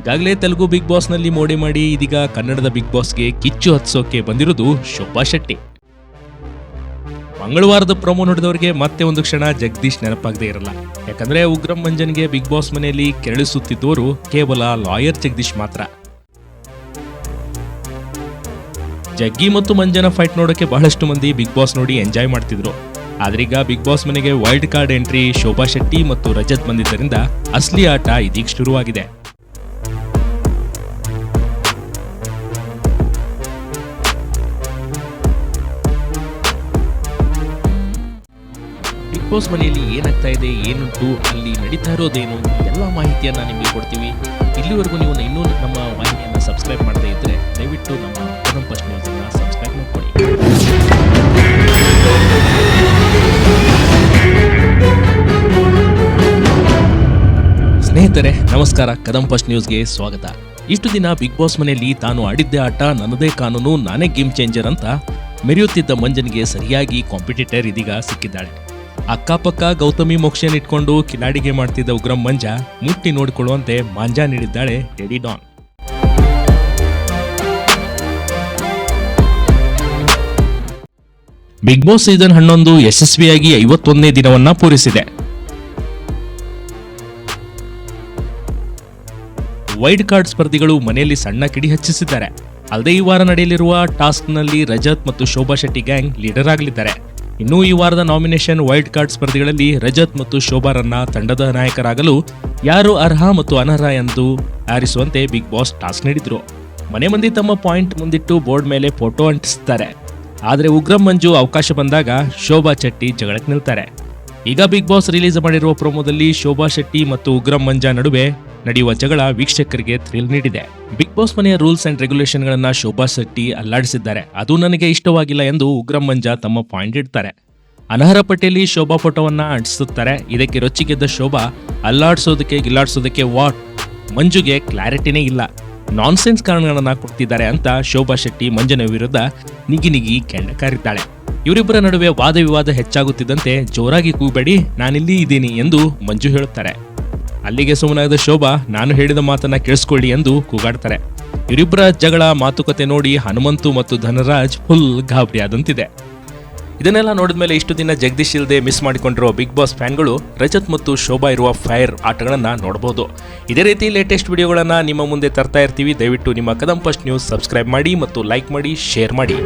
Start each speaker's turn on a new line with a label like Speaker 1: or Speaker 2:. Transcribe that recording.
Speaker 1: ಈಗಾಗಲೇ ತೆಲುಗು ಬಿಗ್ ಬಾಸ್ನಲ್ಲಿ ಮೋಡಿ ಮಾಡಿ ಇದೀಗ ಕನ್ನಡದ ಬಿಗ್ ಬಾಸ್ಗೆ ಕಿಚ್ಚು ಹತ್ಸೋಕೆ ಬಂದಿರೋದು ಶೋಭಾ ಶೆಟ್ಟಿ. ಮಂಗಳವಾರದ ಪ್ರೊಮೋ ನೋಡಿದವರಿಗೆ ಮತ್ತೆ ಒಂದು ಕ್ಷಣ ಜಗದೀಶ್ ನೆನಪಾಗದೇ ಇರಲ್ಲ. ಯಾಕಂದ್ರೆ ಉಗ್ರಂ ಮಂಜನ್ಗೆ ಬಿಗ್ ಬಾಸ್ ಮನೆಯಲ್ಲಿ ಕೆರಳಿಸುತ್ತಿದ್ದವರು ಕೇವಲ ಲಾಯರ್ ಜಗದೀಶ್ ಮಾತ್ರ. ಜಗ್ಗಿ ಮತ್ತು ಮಂಜನ ಫೈಟ್ ನೋಡೋಕೆ ಬಹಳಷ್ಟು ಮಂದಿ ಬಿಗ್ ಬಾಸ್ ನೋಡಿ ಎಂಜಾಯ್ ಮಾಡ್ತಿದ್ರು. ಆದ್ರೀಗ ಬಿಗ್ ಬಾಸ್ ಮನೆಗೆ wild card entry Shobha Shetty ಮತ್ತು ರಜತ್ ಬಂದಿದ್ದರಿಂದ ಅಸ್ಲಿ ಆಟ ಇದೀಗ ಶುರುವಾಗಿದೆ. ಬಿಗ್ ಬಾಸ್ ಮನೆಯಲ್ಲಿ ಏನಾಗ್ತಾ ಇದೆ ಏನುಂಟು ಅಲ್ಲಿ ನಡೀತಾ ಇರೋದೇನು, ಎಲ್ಲ ಮಾಹಿತಿಯನ್ನು ನಿಮಗೆ ಕೊಡ್ತೀವಿ. ಇಲ್ಲಿವರೆಗೂ ನೀವು ಇನ್ನೂ ನಮ್ಮ ವಾಹಿನಿಯನ್ನು ಸಬ್ಸ್ಕ್ರೈಬ್ ಮಾಡದೇ ಇದ್ದರೆ ದಯವಿಟ್ಟು ನಮ್ಮ ಕುಟುಂಬ ಫಸ್ಟ್ ನ್ಯೂಸ್ ಅನ್ನ ಸಬ್ಸ್ಕ್ರೈಬ್ ಮಾಡ್ಕೊಳ್ಳಿ. ಸ್ನೇಹಿತರೆ, ನಮಸ್ಕಾರ. ಕದಂ ಫಸ್ಟ್ ನ್ಯೂಸ್ಗೆ ಸ್ವಾಗತ. ಇಷ್ಟು ದಿನ ಬಿಗ್ ಬಾಸ್ ಮನೆಯಲ್ಲಿ ತಾನು ಆಡಿದ್ದೇ ಆಟ, ನನ್ನದೇ ಕಾನೂನು, ನಾನೇ ಗೇಮ್ ಚೇಂಜರ್ ಅಂತ ಮೆರೆಯುತ್ತಿದ್ದ ಮಂಜನ್ಗೆ ಸರಿಯಾಗಿ ಕಾಂಪಿಟೇಟರ್ ಇದೀಗ ಸಿಕ್ಕಿದ್ದಾಳೆ. ಅಕ್ಕಪಕ್ಕ ಗೌತಮಿ ಮೋಕ್ಷನ್ ಇಟ್ಕೊಂಡು ಕಿಲಾಡಿಗೆ ಮಾಡ್ತಿದ್ದ ಉಗ್ರಂ ಮಂಜ ಮುಟ್ಟಿ ನೋಡಿಕೊಳ್ಳುವಂತೆ ಮಾಂಜಾ ನೀಡಿದ್ದಾಳೆ ಡೆಡಿ ಡಾನ್. ಬಿಗ್ ಬಾಸ್ ಸೀಸನ್ ಹನ್ನೊಂದು ಯಶಸ್ವಿಯಾಗಿ ಐವತ್ತೊಂದನೇ ದಿನವನ್ನ ಪೂರೈಸಿದೆ. ವೈಡ್ ಕಾರ್ಡ್ ಸ್ಪರ್ಧಿಗಳು ಮನೆಯಲ್ಲಿ ಸಣ್ಣ ಕಿಡಿ ಹಚ್ಚಿಸಿದ್ದಾರೆ. ಅಲ್ಲದೆ ಈ ವಾರ ನಡೆಯಲಿರುವ ಟಾಸ್ಕ್ನಲ್ಲಿ ರಜತ್ ಮತ್ತು ಶೋಭಾ ಶೆಟ್ಟಿ ಗ್ಯಾಂಗ್ ಲೀಡರ್ ಆಗಲಿದ್ದಾರೆ. ಇನ್ನು ಈ ವಾರದ ನಾಮಿನೇಷನ್ ವೈಲ್ಡ್ ಕಾರ್ಡ್ ಸ್ಪರ್ಧೆಗಳಲ್ಲಿ ರಜತ್ ಮತ್ತು ಶೋಭಾರನ್ನ ತಂಡದ ನಾಯಕರಾಗಲು ಯಾರು ಅರ್ಹ ಮತ್ತು ಅನರ್ಹ ಎಂದು ಆರಿಸುವಂತೆ ಬಿಗ್ ಬಾಸ್ ಟಾಸ್ಕ್ ನೀಡಿದ್ರು. ಮನೆ ಮಂದಿ ತಮ್ಮ ಪಾಯಿಂಟ್ ಮುಂದಿಟ್ಟು ಬೋರ್ಡ್ ಮೇಲೆ ಫೋಟೋ ಅಂಟಿಸುತ್ತಾರೆ ಆದರೆ ಉಗ್ರಂ ಮಂಜು ಅವಕಾಶ ಬಂದಾಗ ಶೋಭಾ ಶೆಟ್ಟಿ ಜಗಳಕ್ಕೆ ನಿಲ್ತಾರೆ. ಈಗ ಬಿಗ್ ಬಾಸ್ ರಿಲೀಸ್ ಮಾಡಿರುವ ಪ್ರೋಮೋದಲ್ಲಿ ಶೋಭಾ ಶೆಟ್ಟಿ ಮತ್ತು ಉಗ್ರಂ ಮಂಜಾ ನಡುವೆ ನಡೆಯುವ ಜಗಳ ವೀಕ್ಷಕರಿಗೆ ಥ್ರಿಲ್ ನೀಡಿದೆ. ಬಿಗ್ ಬಾಸ್ ಮನೆಯ ರೂಲ್ಸ್ ಅಂಡ್ ರೆಗ್ಯುಲೇಷನ್ ಗಳನ್ನ ಶೋಭಾ ಶೆಟ್ಟಿ ಅಲ್ಲಾಡಿಸಿದ್ದಾರೆ. ಅದು ನನಗೆ ಇಷ್ಟವಾಗಿಲ್ಲ ಎಂದು ಉಗ್ರಂ ಮಂಜ ತಮ್ಮ ಪಾಯಿಂಟ್ ಇಡ್ತಾರೆ. ಅನರ್ಹ ಪಟ್ಟಿಯಲ್ಲಿ ಶೋಭಾ ಫೋಟೋವನ್ನ ಅಂಟಿಸುತ್ತಾರೆ. ಇದಕ್ಕೆ ರೊಚ್ಚಿಗೆದ್ದ ಶೋಭಾ, ಅಲ್ಲಾಡಿಸೋದಕ್ಕೆ, ಗಿಲ್ಲಾಡಿಸೋದಕ್ಕೆ ವಾಟ್ ಮಂಜುಗೆ ಕ್ಲಾರಿಟಿನೇ ಇಲ್ಲ. ನಾನ್ಸೆನ್ಸ್ ಕಾರಣಗಳನ್ನ ಕೊಡ್ತಿದ್ದಾರೆ ಅಂತ ಶೋಭಾ ಶೆಟ್ಟಿ ಮಂಜನ ವಿರುದ್ಧ ನಿಗಿ ನಿಗಿ ಕೆಂಡ ಕಾರಿದ್ದಾಳೆ ಇವರಿಬ್ಬರ ನಡುವೆ ವಾದ ವಿವಾದ ಹೆಚ್ಚಾಗುತ್ತಿದ್ದಂತೆ ಜೋರಾಗಿ ಕೂಬೇಡಿ, ನಾನಿಲ್ಲಿ ಇದ್ದೀನಿ ಎಂದು ಮಂಜು ಹೇಳುತ್ತಾರೆ. ಅಲ್ಲಿಗೆ ಸುಮ್ಮನಾದ ಶೋಭಾ, ನಾನು ಹೇಳಿದ ಮಾತನ್ನ ಕೇಳಿಸ್ಕೊಳ್ಳಿ ಎಂದು ಕೂಗಾಡ್ತಾರೆ. ಇವರಿಬ್ಬರ ಜಗಳ ಮಾತುಕತೆ ನೋಡಿ ಹನುಮಂತು ಮತ್ತು ಧನರಾಜ್ ಫುಲ್ ಗಾಬರಿಯಾದಂತಿದೆ. ಇದನ್ನೆಲ್ಲ ನೋಡಿದ ಮೇಲೆ ಇಷ್ಟು ದಿನ ಜಗದೀಶ್ ಇಲ್ಲದೆ ಮಿಸ್ ಮಾಡಿಕೊಂಡಿರೋ ಬಿಗ್ ಬಾಸ್ ಫ್ಯಾನ್ಗಳು ರಜತ್ ಮತ್ತು ಶೋಭಾ ಇರುವ ಫೈರ್ ಆಟಗಳನ್ನ ನೋಡಬಹುದು ಇದೇ ರೀತಿ ಲೇಟೆಸ್ಟ್ ವಿಡಿಯೋಗಳನ್ನು ನಿಮ್ಮ ಮುಂದೆ ತರ್ತಾ ಇರ್ತೀವಿ. ದಯವಿಟ್ಟು ನಿಮ್ಮ ಕದಂ ಫಸ್ಟ್ ನ್ಯೂಸ್ ಸಬ್ಸ್ಕ್ರೈಬ್ ಮಾಡಿ ಮತ್ತು ಲೈಕ್ ಮಾಡಿ, ಶೇರ್ ಮಾಡಿ.